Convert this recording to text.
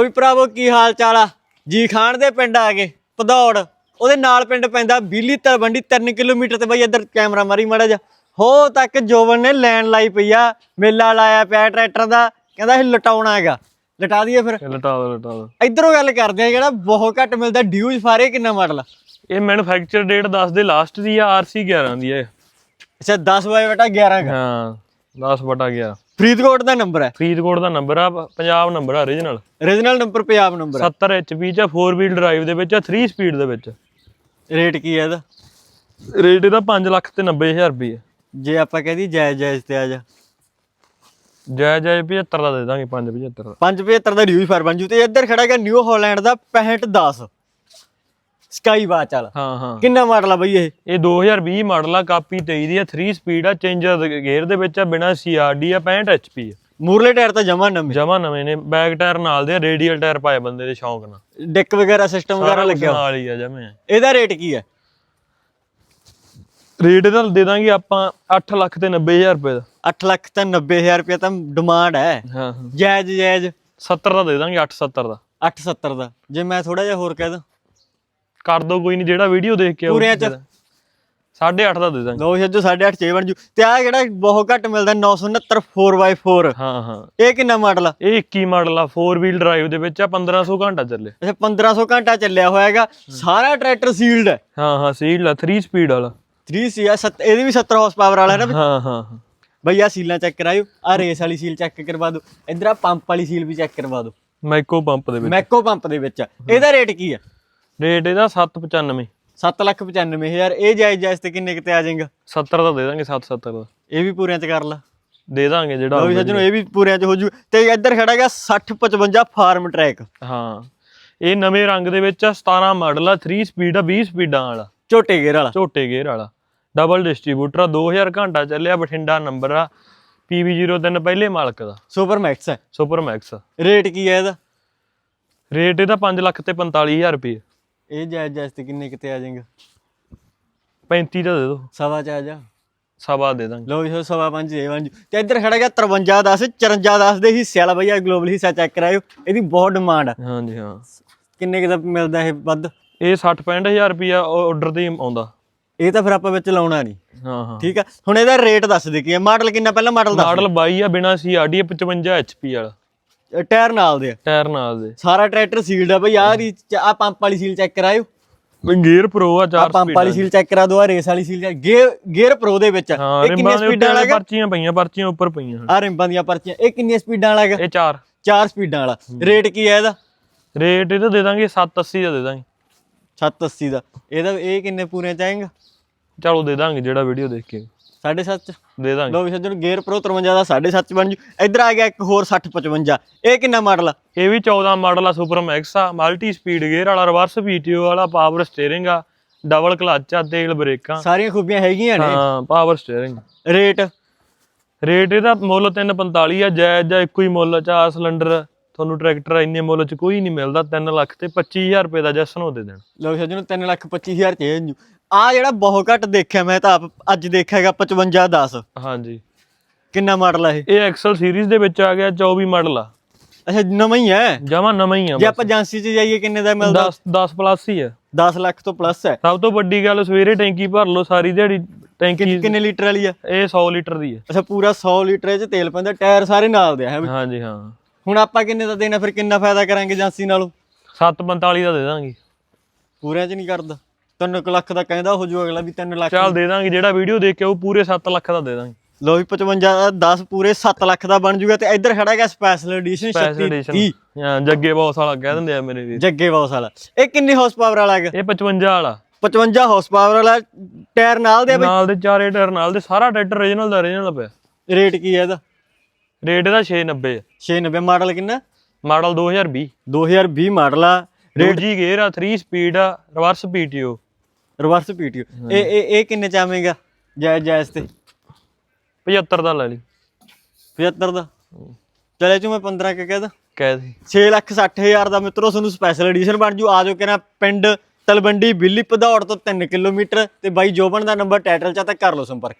ਵੀ ਭਰਾਵੋ ਕੀ ਹਾਲ ਚਾਲ ਆ? ਜੀ ਖਾਨ ਦੇ ਪਿੰਡ ਆ ਗਏ ਭਦੌੜ। ਉਹਦੇ ਨਾਲ ਪਿੰਡ ਪੈਂਦਾ ਬੀਲੀ ਤਲਵੰਡੀ 3 ਕਿਲੋਮੀਟਰ ਤੇ ਬਈ ਇੱਧਰ ਕੈਮਰਾ ਮਾਰੀ ਮਾੜਾ ਜਾ ਹੋ ਤੱਕ ਜੋਬਨ ਨੇ ਲੈਣ ਲਾਈ ਪਈ ਆ ਮੇਲਾ ਲਾਇਆ ਪਿਆ ਟਰੈਕਟਰ ਦਾ ਕਹਿੰਦਾ ਇਹ ਲਟਾਉਣਾ ਹੈਗਾ। ਲਟਾ ਦਈਏ ਫਿਰ। ਲਟਾ ਦੋ ਲਟਾ ਦੋ। ਇਧਰੋਂ ਗੱਲ ਕਰਦੇ ਆ ਜਿਹੜਾ ਬਹੁਤ ਘੱਟ ਮਿਲਦਾ ਡਿਊਜ਼ ਫਾਰੇ ਕਿੰਨਾ ਮਾਡਲ ਆ? ਇਹ ਮੈਨੂਫੈਕਚਰ ਡੇਟ ਦੱਸ ਦੇ ਲਾਸਟ ਦੀ ਆ ਆਰਸੀ 11 ਦੀ ਹੈ ਅੱਛਾ 10 ਬਾਈ ਬਟਾ 11 ਗਾ ਹਾਂ 10 ਬਟਾ ਗਿਆ ਫਰੀਦਕੋਟ ਦਾ ਨੰਬਰ ਹੈ। ਫਰੀਦਕੋਟ ਦਾ ਨੰਬਰ ਆ ਪੰਜਾਬ ਨੰਬਰ ਆ origignal regional number Punjab number 70 HP ਚ 4 ਵੀਲ ਡਰਾਈਵ ਦੇ ਵਿੱਚ ਆ 3 ਸਪੀਡ ਦੇ ਵਿੱਚ। ਰੇਟ ਕੀ ਹੈ ਇਹਦਾ? ਰੇਟ ਇਹਦਾ 5 ਲੱਖ ਤੇ 90000 ਰੁਪਏ ਜੇ ਆਪਾਂ ਕਹਦੀ ਜਾਇਜ਼ ਜਾਇਜ਼ ਤੇ ਆ ਜਾ। ਜੈ ਜੈ 75 ਦਾ ਦੇ ਦਾਂਗੇ 5 75 ਦਾ। 575 ਦਾ ਡਿਊਜ਼ ਫਾਰ ਬਣ ਜੂ ਤੇ ਇੱਧਰ ਖੜਾ ਹੈਗਾ ਨਿਊ ਹਾਲੈਂਡ ਦਾ 6510 ਸਕਾਈ ਬਾਚ ਵਾਲਾ। ਹਾਂ ਹਾਂ। ਕਿੰਨਾ ਮਾਡਲ ਆ ਬਈ ਇਹ? ਇਹ 2020 ਮਾਡਲ ਆ ਕਾਪੀ 23 ਦੀ ਆ 3 ਸਪੀਡ ਆ ਚੇਂਜਰ ਗੇਅਰ ਦੇ ਵਿੱਚ ਆ ਬਿਨਾ CRD ਆ 65 HP ਆ। ਮੂਰਲੇ ਟਾਇਰ ਤਾਂ ਜਮਾ ਨਵੇਂ। ਜਮਾ ਨਵੇਂ ਨੇ ਬੈਕ ਟਾਇਰ ਨਾਲ ਦੇ ਰੇਡੀਅਲ ਟਾਇਰ ਪਾਏ ਬੰਦੇ ਦੇ ਸ਼ੌਂਕ ਨਾਲ। ਡਿੱਕ ਵਗੈਰਾ ਸਿਸਟਮ ਵਗੈਰਾ ਲੱਗਿਆ। ਨਾਲ ਹੀ ਆ ਜਮੇ। ਇਹਦਾ ਰੇਟ ਕੀ ਹੈ ਰੇਟ ਇਹਦਾ ਦੇ ਦਾਂਗੇ ਆਪਾਂ 8 ਲੱਖ ਤੇ 90000 ਰੁਪਏ ਦਾ। 8 ਲੱਖ ਤਾਂ 90000 ਰੁਪਏ ਤਾਂ ਡਿਮਾਂਡ ਹੈ ਹਾਂ। ਜਾਇਜ਼ ਜਾਇਜ਼। 70 ਦਾ ਦੇ ਦਾਂਗੇ 870 ਦਾ। 870 ਦਾ। ਜੇ ਮੈਂ ਥੋੜਾ ਜਿਹਾ ਹੋਰ ਕਹਿ ਦਾਂ। ਕਰ ਦੋ ਕੋਈ ਨਹੀਂ ਜਿਹੜਾ ਵੀਡੀਓ ਦੇਖ ਕੇ ਪੂਰਿਆਂ ਚ? 8.5 ਦਾ ਦੇ ਦਾਂਗੇ। ਲੋ ਛੱਜੋ 8.5 ਚੇ ਬਣ ਜੂ। ਤੇ ਆ ਜਿਹੜਾ ਬਹੁਤ ਘੱਟ ਮਿਲਦਾ 969 4x4 ਹਾਂ ਹਾਂ। ਇਹ ਕਿੰਨਾ ਮਾਡਲ ਆ? ਇਹ 21 ਮਾਡਲ ਆ 4 ਵੀਲ ਡਰਾਈਵ ਦੇ ਵਿੱਚ ਆ 1500 ਘੰਟਾ ਚੱਲੇ ਅੱਛਾ 1500 ਘੰਟਾ ਚੱਲਿਆ ਹੋਇਆ ਹੈਗਾ। ਸਾਰਾ ਟਰੈਕਟਰ ਸੀਲਡ ਹੈ। ਹਾਂ ਹਾਂ ਸੀਲ ਆ 3 ਸਪੀਡ ਵਾਲਾ। 3 ਸੀ ਆ ਇਹਦੀ ਵੀ 70 ਹਾਰਸ ਪਾਵਰ ਵਾਲਾ ਹੈ ਨਾ ਹਾਂ ਹਾਂ। ਬਈ? ਆ ਸੀਲਾਂ ਚੈੱਕ ਕਰਾਇਓ। ਆ ਰੇਸ ਵਾਲੀ ਸੀਲ ਚੈੱਕ ਕਰਵਾ ਦਿਓ। ਇਧਰ ਆ ਪੰਪ ਵਾਲੀ ਸੀਲ ਵੀ ਚੈੱਕ ਕਰਵਾ ਦਿਓ। ਮਾਈਕੋ ਪੰਪ ਦੇ ਵਿੱਚ। ਮੈਕੋ ਪੰਪ ਦੇ ਵਿੱਚ। ਇਹਦਾ ਰੇਟ ਕੀ ਆ? ਰੇਟ ਇਹਦਾ 795 795000 ਇਹ ਜਾਇਜ਼ ਜਾਇਜ਼ ਤੇ ਕਿੰਨੇ ਕਿਤੇ ਆ ਜਾਏਗਾ? 70 ਦਾ ਦੇ ਦਾਂਗੇ 770 ਦਾ। ਇਹ ਵੀ ਪੂਰਿਆਂ ਚ ਕਰ ਲਾ। ਦੇ ਦਾਂਗੇ ਜਿਹੜਾ ਲਓ ਵੀ ਸੱਜਣੋ ਇਹ ਵੀ ਪੂਰਿਆਂ ਚ ਹੋ ਜੂ। ਤੇ ਇੱਧਰ ਖੜਾ ਹੈਗਾ 60 55 ਫਾਰਮ ਟਰੈਕ। ਹਾਂ। ਇਹ ਨਵੇਂ ਰੰਗ ਦੇ ਵਿੱਚ ਆ 17 ਮਾਡਲ ਆ 3 ਸਪੀਡ ਆ 20 ਸਪੀਡਾਂ ਵਾਲਾ। ਝੋਟੇ ਗੇਅਰ ਵਾਲਾ। ਝੋਟੇ ਗੇਅਰ ਵਾਲਾ। ਡਬਲ ਡਿਸਟ੍ਰੀਬਿਊਟਰ ਆ 2000 ਘੰਟਾ ਚੱਲਿਆ ਬਠਿੰਡਾ ਨੰਬਰ ਆ PV03 ਪਹਿਲੇ ਮਾਲਕ ਦਾ। ਸੁਪਰ ਮੈਕਸ ਹੈ ਸੁਪਰ ਮੈਕਸ ਰੇਟ ਕੀ ਹੈ ਇਹਦਾ? ਰੇਟ ਇਹਦਾ 5 ਲੱਖ ਤੇ 45000 ਰੁਪਏ। ਇਹ ਜਾਇਜ਼ ਜਾਇਜ਼ ਤੇ ਕਿੰਨੇ ਕਿਤੇ ਆ ਜਾਏਗਾ? 35 ਦਾ ਦੇ ਦੋ ਸਵਾ ਚ ਆ ਜਾ। ਸਵਾ ਦੇ ਦਾਂਗੇ। ਲੋ ਵੀ ਸਵਾ ਪੰਜ ਇਹ ਬਣ ਜੂ ਤੇ ਇੱਧਰ ਖੜਾ ਹੈਗਾ 53 10 54 10 ਦੇ ਹਿੱਸੇ ਵਾਲਾ ਬਈ ਆ ਗਲੋਬਲ ਹਿੱਸਾ ਚੈੱਕ ਕਰਾਇਓ। ਇਹਦੀ ਬਹੁਤ ਡਿਮਾਂਡ ਆ। ਹਾਂਜੀ ਹਾਂ। ਕਿੰਨੇ ਕਿਦਾ ਮਿਲਦਾ ਇਹ ਵੱਧ? ਇਹ 60 65000 ਰੁਪਿਆ ਆਰਡਰ ਤੇ ਆਉਂਦਾ। ਇਹ ਤਾਂ ਫਿਰ ਆਪਾਂ ਵਿੱਚ ਲਾਉਣਾ ਨਹੀਂ। ਹਾਂ ਹਾਂ। ਠੀਕ ਆ? ਹੁਣ ਇਹਦਾ ਰੇਟ ਦੱਸ ਦੇ ਕੀ ਹੈ ਮਾਡਲ ਕਿੰਨਾ ਪਹਿਲਾਂ ਮਾਡਲ ਦੱਸ ਮਾਡਲ 22 ਆ ਬਿਨਾ ਸੀਆਰਡੀ 55 HP ਵਾਲਾ। ਟਾਇਰ ਨਾਲ ਦੇ ਆ। ਟਾਇਰ ਨਾਲ ਦੇ। ਸਾਰਾ ਟਰੈਕਟਰ ਸੀਲਡ ਆ ਬਈ ਆ ਰੀ ਆ ਪੰਪ ਵਾਲੀ ਸੀਲ ਚੈੱਕ ਕਰਾਇਓ। ਗੇਅਰ ਪ੍ਰੋ ਆ ਆ 4 ਪੰਪ ਵਾਲੀ ਸੀਲ ਚੈੱਕ ਕਰਾ ਦਿਓ ਆ ਰੇਸ ਵਾਲੀ ਸੀਲ ਗੇਅਰ ਗੇਅਰ ਪ੍ਰੋ ਦੇ ਵਿੱਚ। ਹਾਂ ਇਹ ਕਿੰਨੀਆਂ ਰਿੰਬਾਂ ਦੇ ਸਪੀਡਾਂ ਵਾਲਾ ਉੱਤੇ ਹੈਗਾ? ਪਰਚੀਆਂ ਪਈਆਂ ਪਰਚੀਆਂ ਉੱਪਰ ਪਈਆਂ। ਆ ਰਿੰਬਾਂ ਦੀਆਂ ਪਰਚੀਆਂ। ਇਹ ਕਿੰਨੀਆਂ ਸਪੀਡਾਂ ਵਾਲਾ ਹੈਗਾ? ਇਹ 4 ਚਾਰ ਸਪੀਡਾਂ ਵਾਲਾ। ਰੇਟ ਕੀ ਹੈ ਇਹਦਾ? ਰੇਟ ਇਹਦਾ ਦੇ ਦਾਂਗੇ 780 ਦਾ ਦੇ ਦਾਂਗੇ। 780 ਦਾ। ਇਹਦਾ ਇਹ ਕਿੰਨੇ ਪੂਰੇ ਚਾਹੇਗਾ ਚਲੋ ਦੇ ਦਾਂਗੇ ਜਿਹੜਾ ਵੀਡੀਓ ਦੇਖ ਕੇ। 7.5 ਦੇ ਦਾਂਗੇ। ਲੋ ਵੀ ਸੱਜਣ ਗੇਅਰ ਪ੍ਰੋ 53 ਦਾ 7.5 ਬਣ ਜੂ। ਇੱਧਰ ਆ ਗਿਆ ਇੱਕ ਹੋਰ 60 55 ਇਹ ਕਿੰਨਾ ਮਾਡਲ ਆ? ਇਹ ਵੀ 14 ਮਾਡਲ ਆ ਸੁਪਰ ਮੈਕਸ ਆ। ਮਲਟੀ ਸਪੀਡ ਗੇਅਰ ਵਾਲਾ ਰਿਵਰਸ ਪੀਟੀਓ ਵਾਲਾ ਪਾਵਰ ਸਟੀਅਰਿੰਗ ਆ ਡਬਲ ਕਲਚ ਆ ਤੇਲ ਬ੍ਰੇਕਾਂ ਸਾਰੀਆਂ ਖੂਬੀਆਂ ਹੈਗੀਆਂ ਨੇ। ਹਾਂ ਪਾਵਰ ਸਟੀਅਰਿੰਗ ਰੇਟ? ਰੇਟ ਇਹਦਾ ਮੁੱਲ 345 ਆ ਜਾਇਜ਼ ਜਾਂ ਇੱਕੋ ਹੀ ਮੁੱਲ ਚ ਆ ਸਿਲੰਡਰ ਤੁਹਾਨੂੰ ਟਰੈਕਟਰ ਇੰਨੇ ਮੁੱਲ ਚ ਕੋਈ ਨਹੀਂ ਮਿਲਦਾ। 3 ਲੱਖ ਤੇ 25000 ਰੁਪਏ ਦਾ ਜਸਨ ਉਹ ਦੇ ਦੇਣ। ਲੋ ਸੱਜਣ 3 ਲੱਖ 25000 ਚ ਆ ਜਿਹੜਾ ਬਹੁਤ ਘੱਟ ਦੇਖਿਆ ਮੈਂ ਤਾਂ ਆਪ ਅੱਜ ਦੇਖਿਆ ਹੈਗਾ 55 10 ਹਾਂਜੀ। ਕਿੰਨਾ ਮਾਡਲ ਆ ਇਹ? ਇਹ ਐਕਸਲ ਸੀਰੀਜ਼ ਦੇ ਵਿੱਚ ਆ ਗਿਆ 24 ਮਾਡਲ ਆ। ਅੱਛਾ ਨਵਾਂ ਹੀ ਹੈ ਜਮਾ ਨਵਾਂ ਹੀ ਆ ਜੇ ਆਪਾਂ ਏਜੰਸੀ 'ਚ ਜਾਈਏ ਕਿੰਨੇ ਦਾ ਮਿਲਦਾ? 10 10 ਪਲੱਸ ਹੀ ਆ। 10 ਲੱਖ ਤੋਂ ਪਲੱਸ ਹੈ ਸਭ ਤੋਂ ਵੱਡੀ ਗੱਲ ਸਵੇਰੇ ਟੈਂਕੀ ਭਰ ਲਓ ਸਾਰੀ ਦਿਹਾੜੀ ਟੈਂਕੀ ਕਿੰਨੇ ਲੀਟਰ ਵਾਲੀ ਆ? ਇਹ 100 ਲੀਟਰ ਦੀ ਹੈ ਅੱਛਾ ਪੂਰਾ 100 ਲੀਟਰ ਇਹ 'ਚ ਤੇਲ ਪੈਂਦਾ ਟਾਇਰ ਸਾਰੇ ਨਾਲ ਦੇ ਆ ਹੈ? ਹਾਂਜੀ ਹਾਂ। ਹੁਣ ਆਪਾਂ ਕਿੰਨੇ ਦਾ ਦੇਣਾ ਫਿਰ ਕਿੰਨਾ ਫਾਇਦਾ ਕਰਾਂਗੇ ਏਜੰਸੀ ਨਾਲੋਂ? 745 ਦਾ ਦੇ ਦਾਂਗੇ। ਪੂਰਿਆਂ 'ਚ ਨਹੀਂ ਕਰਦਾ। 3 ਲੱਖ ਦਾ ਕਹਿੰਦਾ ਹੋ ਜੂ ਅਗਲਾ ਵੀ 3 ਲੱਖ ਚੱਲ ਦੇ ਦਾਂਗੇ ਜਿਹੜਾ ਵੀਡੀਓ ਦੇਖ ਕੇ ਉਹ ਪੂਰੇ 7 ਲੱਖ ਦਾ ਦੇ ਦਾਂਗੇ। ਲੋ ਵੀ 55 ਦਾ 10 ਪੂਰੇ 7 ਲੱਖ ਦਾ ਬਣ ਜੂਗਾ ਤੇ ਇੱਧਰ ਖੜਾ ਹੈਗਾ ਸਪੈਸ਼ਲ ਐਡੀਸ਼ਨ ਸਪੈਸ਼ਲ 36 ਐਡੀਸ਼ਨ ਹਾਂ ਜੱਗੇ ਬੌਸ ਵਾਲਾ ਕਹਿ ਦਿੰਦੇ ਆ ਮੇਰੇ ਵੀਰ ਜੱਗੇ ਬਾਸ ਵਾਲਾ। ਇਹ ਕਿੰਨੀ ਹਾਰਸ ਪਾਵਰ ਵਾਲਾ ਹੈਗਾ? ਇਹ 55 ਵਾਲਾ। 55 ਹਾਰਸ ਪਾਵਰ ਵਾਲਾ ਟਾਇਰ ਨਾਲ ਦੇ ਨਾਲ ਦੇ ਚਾਰੇ ਟਾਇਰ ਨਾਲ ਦੇ ਸਾਰਾ ਟਰੈਕਟਰ origignal ਦਾ origignal ਪਿਆ। ਰੇਟ ਕੀ ਹੈ ਇਹਦਾ? ਰੇਟ ਇਹਦਾ 690 ਆ 690 ਮਾਡਲ ਕਿੰਨਾ? ਮਾਡਲ 2020 2020 ਮਾਡਲ ਆ। ਰੇਡੀ ਗੇਅਰ ਆ 3 ਸਪੀਡ ਆ ਰਿਵਰਸ ਪੀਟੀਓ ਰਿਵਰਸ ਪੀਟੀਓ ਇਹ ਇਹ ਇਹ ਕਿੰਨੇ ਚਾਵੇਂਗਾ ਜਾਇਜ਼ ਜਾਇਜ਼ ਤੇ। 75 ਦਾ ਲੈ ਲਈ 75 ਦਾ? ਚਲੇ ਚੂ ਮੈਂ 15 ਕੇ ਕਹਿਦਾ ਕਹਿ ਦੇ 6 ਲੱਖ 60 ਹਜ਼ਾਰ ਦਾ ਮਿੱਤਰੋ ਤੁਹਾਨੂੰ ਸਪੈਸ਼ਲ ਐਡੀਸ਼ਨ ਬਣ ਜੂ। ਆ ਜਾਓ ਕਿਹਨਾਂ ਪਿੰਡ ਤਲਵੰਡੀ ਬਿੱਲੀ ਭਦੌੜ ਤੋਂ 3 ਕਿਲੋਮੀਟਰ ਤੇ ਬਾਈ ਜੋਬਨ ਦਾ ਨੰਬਰ ਟਾਈਟਲ ਚ ਤਾਂ ਕਰ ਲਓ ਸੰਪਰਕ।